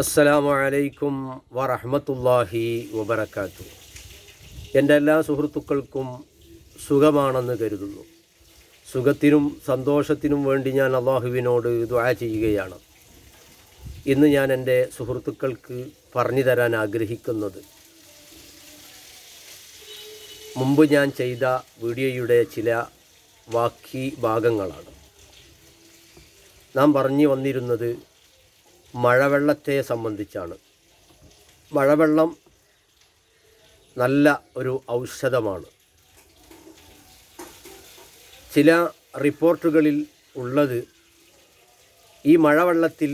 അസ്സലാമു അലൈക്കും വറഹ്മത്തുള്ളാഹി വബർക്കാത്തു എന്റെ എല്ലാ സുഹൃത്തുക്കൾക്കും സുഖമാണെന്ന് കരുതുന്നു. സുഖത്തിനും സന്തോഷത്തിനും വേണ്ടി ഞാൻ അള്ളാഹുവിനോട് ദുആ ചെയ്യുകയാണ്. ഇന്ന് ഞാൻ എന്റെ സുഹൃത്തുക്കൾക്ക് പറഞ്ഞു തരാൻ ആഗ്രഹിക്കുന്നത് മുമ്പ് ഞാൻ ചെയ്ത വീഡിയോയുടെ ചില വാക്കി ഭാഗങ്ങളാണ്. നാം പറഞ്ഞു വന്നിരുന്നത് മഴവെള്ളത്തെ സംബന്ധിച്ചാണ്. മഴവെള്ളം നല്ല ഒരു ഔഷധമാണ്. ചില റിപ്പോർട്ടുകളിൽ ഉള്ളത് ഈ മഴവെള്ളത്തിൽ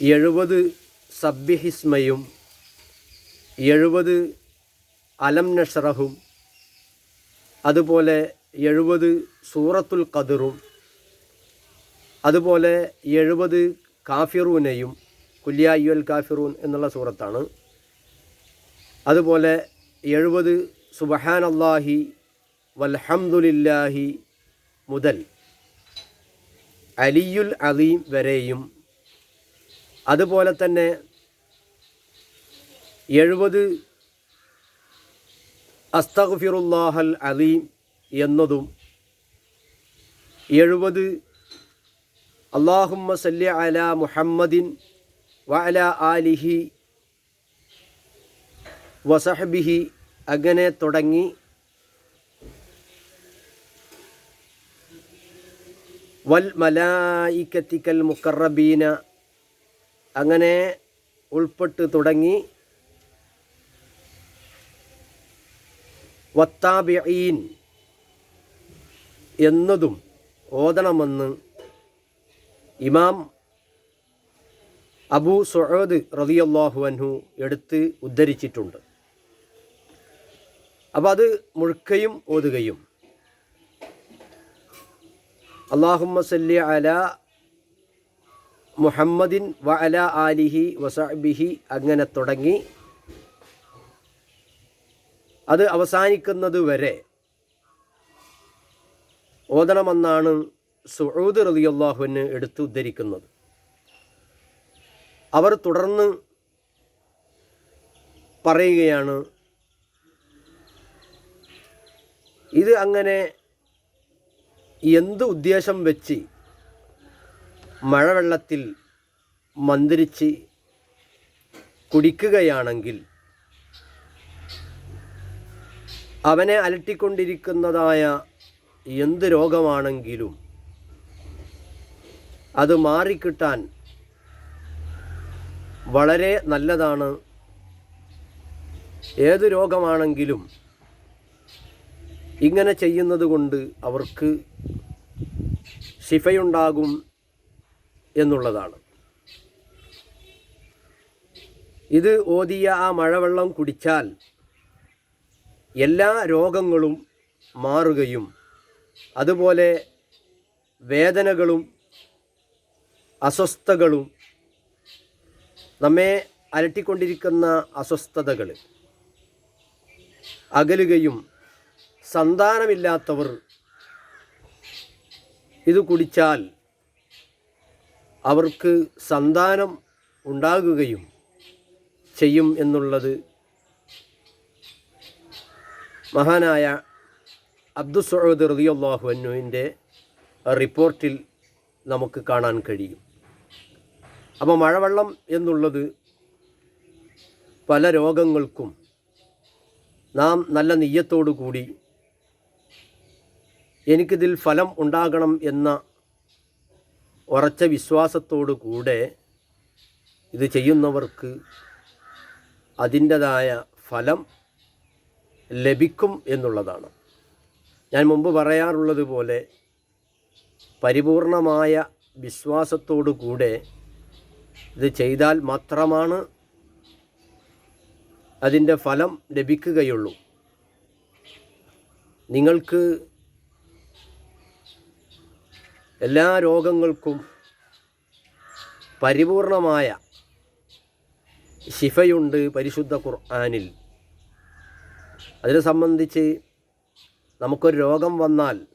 എഴുപത് സബ്യഹിസ്മയും എഴുപത് അലം നഷറഹും അതുപോലെ എഴുപത് സൂറത്തുൽ ഖദറും അതുപോലെ എഴുപത് കാഫിറൂനെയും കുല്യായുൽ കാഫിറൂൻ എന്നുള്ള സൂറത്താണ്. അതുപോലെ എഴുപത് സുബഹാനല്ലാഹി വൽഹംദുലില്ലാഹി മുതൽ അലിയുൽ അലീം വരെയും. അതുപോലെ തന്നെ എഴുപത് അസ്തഗ്ഫിറുല്ലാഹൽ അലീം എന്നതും എഴുപത് അള്ളാഹുമ്മ സല്ലി അല മുഹമ്മദിൻ വഅല ആലിഹി വസഹബിഹി അങ്ങനെ തുടങ്ങി. വൽ മലായിക്കത്തിക്കൽ മുക്കറബീന അങ്ങനെ ഉൾപ്പെട്ട് തുടങ്ങി. വത്താബിഈൻ എന്നതും ഓതണമെന്ന് ഇമാം അബൂ സുഹദ് റതിയല്ലാഹു അൻഹു എടുത്ത് ഉദ്ധരിച്ചിട്ടുണ്ട്. അപ്പോൾ അത് മുഴുക്കയും ഓതുകയും. അള്ളാഹുമ്മ സല്ലി അല മുഹമ്മദിൻ വ അല ആലിഹി വസാബിഹി അങ്ങനെ തുടങ്ങി. അത് അവസാനിക്കുന്നത് വരെ ഓതണമെന്നാണ് സുഊദ് റളിയല്ലാഹുവിന് എടുത്ത് ഉദ്ധരിക്കുന്നത്. അവർ തുടർന്ന് പറയുകയാണ് ഇത് അങ്ങനെ എന്ത് ഉദ്ദേശം വെച്ച് മഴവെള്ളത്തിൽ മന്ത്രിച്ച് കുടിക്കുകയാണെങ്കിൽ അവനെ അലട്ടിക്കൊണ്ടിരിക്കുന്നതായ എന്ത് രോഗമാണെങ്കിലും അത് മാറിക്കിട്ടാൻ വളരെ നല്ലതാണ്. ഏത് രോഗമാണെങ്കിലും ഇങ്ങനെ ചെയ്യുന്നത് കൊണ്ട് അവർക്ക് ശിഫയുണ്ടാകും എന്നുള്ളതാണ്. ഇത് ഓതിയ ആ മഴവെള്ളം കുടിച്ചാൽ എല്ലാ രോഗങ്ങളും മാറുകയും അതുപോലെ വേദനകളും അസ്വസ്ഥകളും നമ്മെ അലട്ടിക്കൊണ്ടിരിക്കുന്ന അസ്വസ്ഥതകൾ. അകലുകയും സന്താനമില്ലാത്തവർ ഇത് കുടിച്ചാൽ അവർക്ക് സന്താനം ഉണ്ടാകുകയും ചെയ്യും എന്നുള്ളത് മഹാനായ അബ്ദുസൗദ് റതിയല്ലാഹു അന്നുവിന്റെ റിപ്പോർട്ടിൽ നമുക്ക് കാണാൻ കഴിയും. അപ്പോൾ മഴവെള്ളം എന്നുള്ളത് പല രോഗങ്ങൾക്കും നാം നല്ല നെയ്യത്തോടു കൂടി എനിക്കിതിൽ ഫലം ഉണ്ടാകണം എന്ന ഉറച്ച വിശ്വാസത്തോടു കൂടെ ഇത് ചെയ്യുന്നവർക്ക് അതിന്റെതായ ഫലം ലഭിക്കും എന്നുള്ളതാണ്. ഞാൻ മുമ്പ് പറയാറുള്ളത് പോലെ പരിപൂർണമായ വിശ്വാസത്തോടു കൂടെ ഇത് ചെയ്താൽ മാത്രമാണ് അതിന്റെ ഫലം ലഭിക്കുകയുള്ളൂ. നിങ്ങൾക്ക് എല്ലാ രോഗങ്ങൾക്കും പരിപൂർണമായ ശിഫയുണ്ട് പരിശുദ്ധ ഖുർആാനിൽ. അതിനെ സംബന്ധിച്ച് നമുക്കൊരു രോഗം വന്നാൽ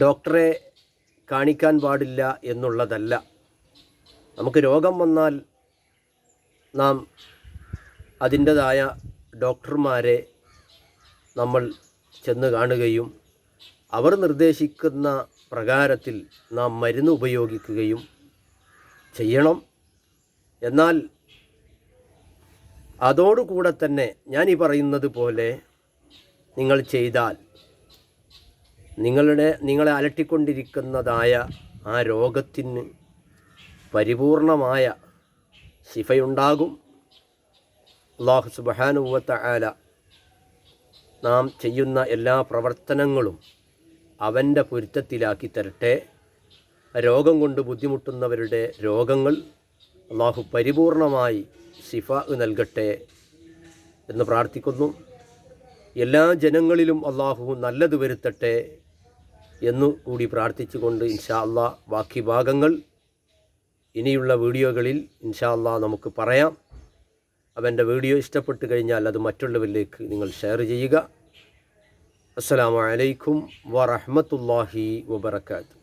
ഡോക്ടറെ കാണിക്കാൻ പാടില്ല എന്നുള്ളതല്ല. നമുക്ക് രോഗം വന്നാൽ നാം അതിന്റെതായ ഡോക്ടർമാരെ നമ്മൾ ചെന്ന് കാണുകയും അവർ നിർദ്ദേശിക്കുന്ന പ്രകാരത്തിൽ നാം മരുന്ന് ഉപയോഗിക്കുകയും ചെയ്യണം. എന്നാൽ അതോടുകൂടെ തന്നെ ഞാൻ ഈ പറയുന്നത് പോലെ നിങ്ങൾ ചെയ്താൽ നിങ്ങളുടെ നിങ്ങളെ അലട്ടിക്കൊണ്ടിരിക്കുന്നതായ ആ രോഗത്തിന് പരിപൂർണമായ ശിഫയുണ്ടാകും. അള്ളാഹു സുബാനുവത്ത ആല നാം ചെയ്യുന്ന എല്ലാ പ്രവർത്തനങ്ങളും അവന്റെ പൊരുത്തത്തിലാക്കി തരട്ടെ. രോഗം കൊണ്ട് ബുദ്ധിമുട്ടുന്നവരുടെ രോഗങ്ങൾ അള്ളാഹു പരിപൂർണമായി ശിഫ നൽകട്ടെ എന്ന് പ്രാർത്ഥിക്കുന്നു. എല്ലാ ജനങ്ങളിലും അള്ളാഹു നല്ലത് വരുത്തട്ടെ എന്നു കൂടി പ്രാർത്ഥിച്ചുകൊണ്ട് ഇൻഷാ അള്ളാ ബാക്കി ഭാഗങ്ങൾ ഇനിയുള്ള വീഡിയോകളിൽ ഇൻഷാ അള്ളാ നമുക്ക് പറയാം. അവന്റെ വീഡിയോ ഇഷ്ടപ്പെട്ട് കഴിഞ്ഞാൽ അത് മറ്റുള്ളവരിലേക്ക് നിങ്ങൾ ഷെയർ ചെയ്യുക. അസ്സാം വലൈക്കും വറഹ്മത്തുള്ളാഹി വബറകാതുഹു.